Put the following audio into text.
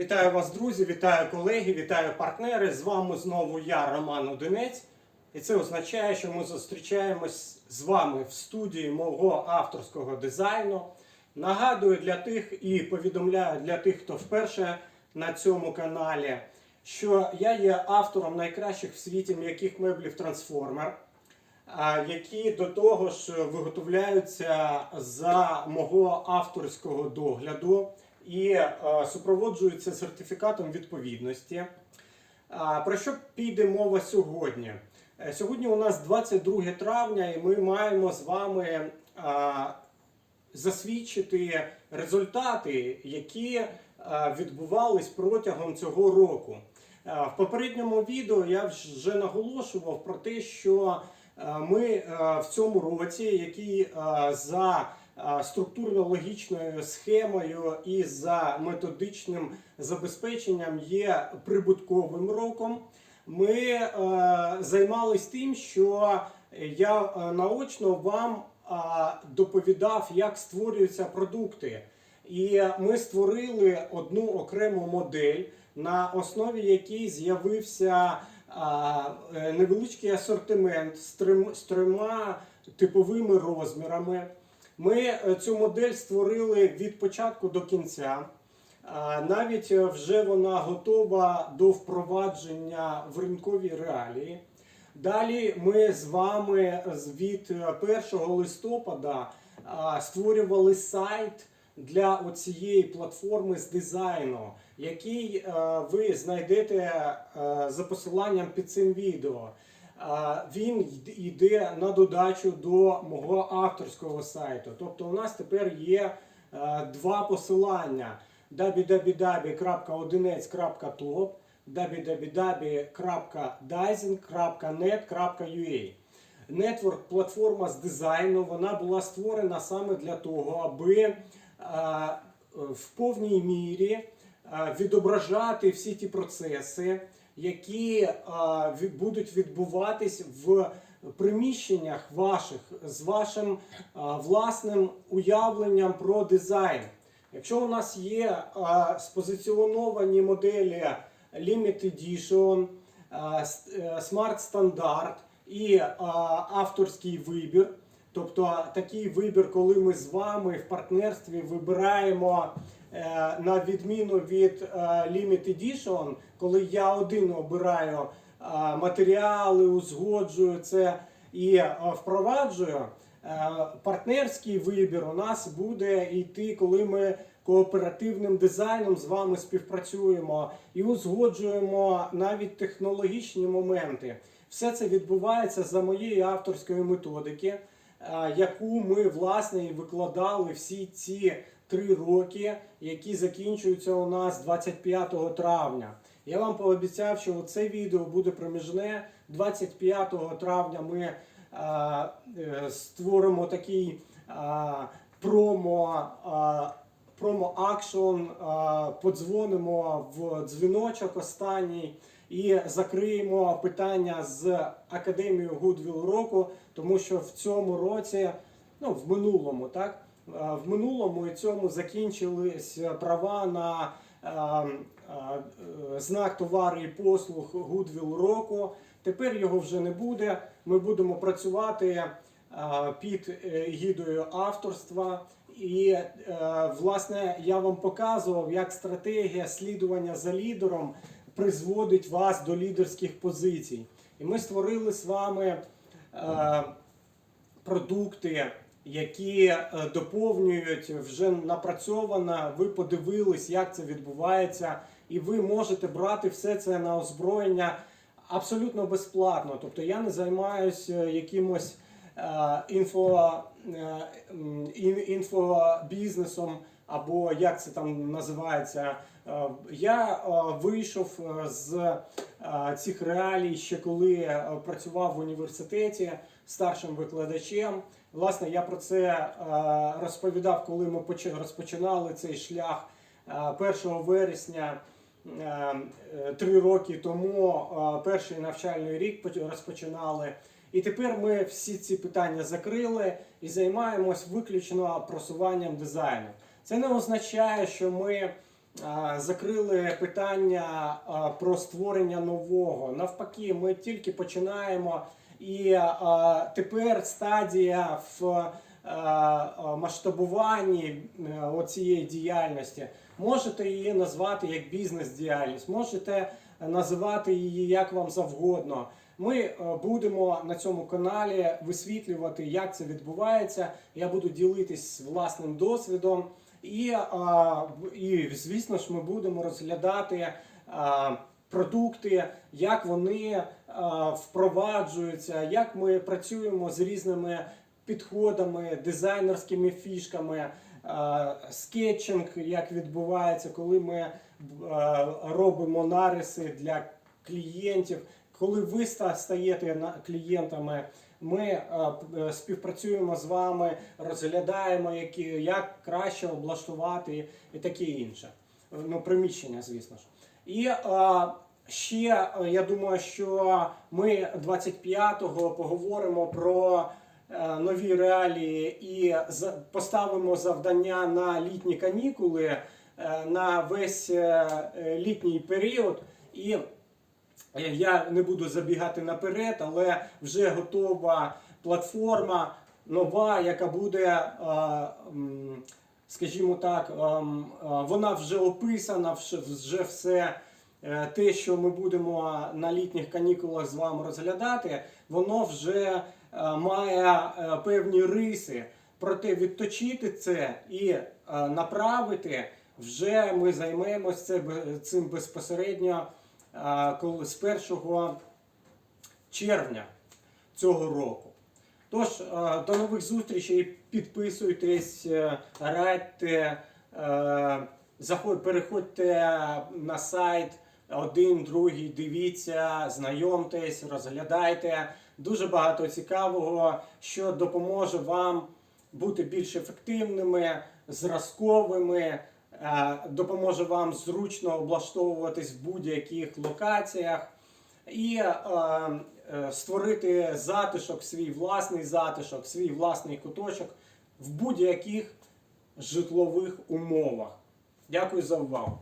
Вітаю вас, друзі, вітаю колеги, вітаю партнери. З вами знову я, Роман Одинець. І це означає, що ми зустрічаємось з вами в студії мого авторського дизайну. Нагадую для тих і повідомляю для тих, хто вперше на цьому каналі, що я є автором найкращих в світі м'яких меблів Transformer, які до того ж виготовляються за мого авторського догляду і е, супроводжуються сертифікатом відповідності. Про що піде мова сьогодні? Е, Сьогодні у нас 22 травня, і ми маємо з вами засвідчити результати, які е, відбувались протягом цього року. Е, В попередньому відео я вже наголошував про те, що е, ми е, в цьому році, який е, за е, структурно-логічною схемою і за методичним забезпеченням є прибутковим роком. Ми е, займались тим, що я е, наочно вам доповідав, як створюються продукти. І ми створили одну окрему модель, на основі якій з'явився е, невеличкий асортимент з трьома типовими розмірами. Ми е, цю модель створили від початку до кінця. А, Навіть е, вже вона готова до впровадження в ринковій реалії. Далі ми з вами від е, 1 листопада створювали сайт для оцієї платформи з дизайну, який е, ви знайдете е, за посиланням під цим відео. Він йде на додачу до мого авторського сайту. Тобто у нас тепер є е, два посилання. www.odinec.top www.dizing.net.ua Нетворк платформа з дизайну. Вона була створена саме для того, аби е, в повній мірі е, відображати всі ті процеси, які будуть відбуватись в приміщеннях ваших з вашим власним уявленням про дизайн. Якщо у нас є спозиціоновані моделі Limit Edition, с- е, Smart Standard і авторський вибір, тобто такий вибір, коли ми з вами в партнерстві вибираємо е, на відміну від е, Limit Edition, коли я один обираю матеріали, узгоджую це і впроваджую. Е, Партнерський вибір у нас буде йти, коли ми кооперативним дизайном з вами співпрацюємо і узгоджуємо навіть технологічні моменти. Все це відбувається за моєю авторською методики, е, яку ми власне і викладали всі ці три роки, які закінчуються у нас 25 травня. Я вам пообіцяв, що це відео буде проміжне. 25 травня ми е, е, створимо такий е, промо. е, промо акшн, подзвонимо в дзвіночок останній і закриємо питання з академією Goodwill року, тому що в цьому році, ну в минулому, так в минулому і цьому закінчились права на знак товару і послуг Goodwill року. Тепер його вже не буде. Ми будемо працювати е, під е, гідою авторства. І е, власне я вам показував, як стратегія слідування за лідером призводить вас до лідерських позицій. І ми створили з вами е, продукти, які е, доповнюють вже напрацьовано. Ви подивились, як це відбувається, і ви можете брати все це на озброєння абсолютно безплатно. Тобто я не займаюся якимось е, інфо, е, інфобізнесом, або як це там називається. Е, Я е, вийшов е, з цих реалій ще коли працював в університеті старшим викладачем. Власне, я про це розповідав, коли ми розпочинали цей шлях е, 1 вересня. Три роки тому перший навчальний рік розпочинали. І тепер ми всі ці питання закрили і займаємось виключно просуванням дизайну. Це не означає, що ми закрили питання про створення нового. Навпаки, ми тільки починаємо, і тепер стадія в масштабуванні е, оцієї діяльності. Можете її назвати як бізнес-діяльність, можете називати її як вам завгодно. Ми е, будемо на цьому каналі висвітлювати, як це відбувається. Я буду ділитись власним досвідом. І, а, і звісно ж, ми будемо розглядати а, продукти, як вони а, впроваджуються, як ми працюємо з різними підходами, дизайнерськими фішками, скетчинг, як відбувається, коли ми робимо нариси для клієнтів. Коли ви стаєте клієнтами, ми е, е, співпрацюємо з вами, розглядаємо, які, як краще облаштувати і таке інше. Ну, приміщення, звісно ж. І е, ще я думаю, що ми 25-го поговоримо про нові реалії і поставимо завдання на літні канікули на весь літній період. І я не буду забігати наперед, але вже готова платформа нова, яка буде, скажімо так, ем, вона вже описана, вже- все е, те, що ми будемо на літніх канікулах з вами розглядати, воно вже е, має е, певні риси. Проте відточити це і е, направити вже ми бе- цим безпосередньо з 1 червня цього року. Тож, до нових зустрічей, підписуйтесь, е, радьте, е, переходьте на сайт один, другий, дивіться, знайомтесь, розглядайте. Дуже багато цікавого, що допоможе вам бути більш ефективними, зразковими, допоможе вам зручно облаштовуватись в будь-яких локаціях і е, е, створити затишок, свій власний затишок, свій власний куточок в будь-яких житлових умовах. Дякую за увагу.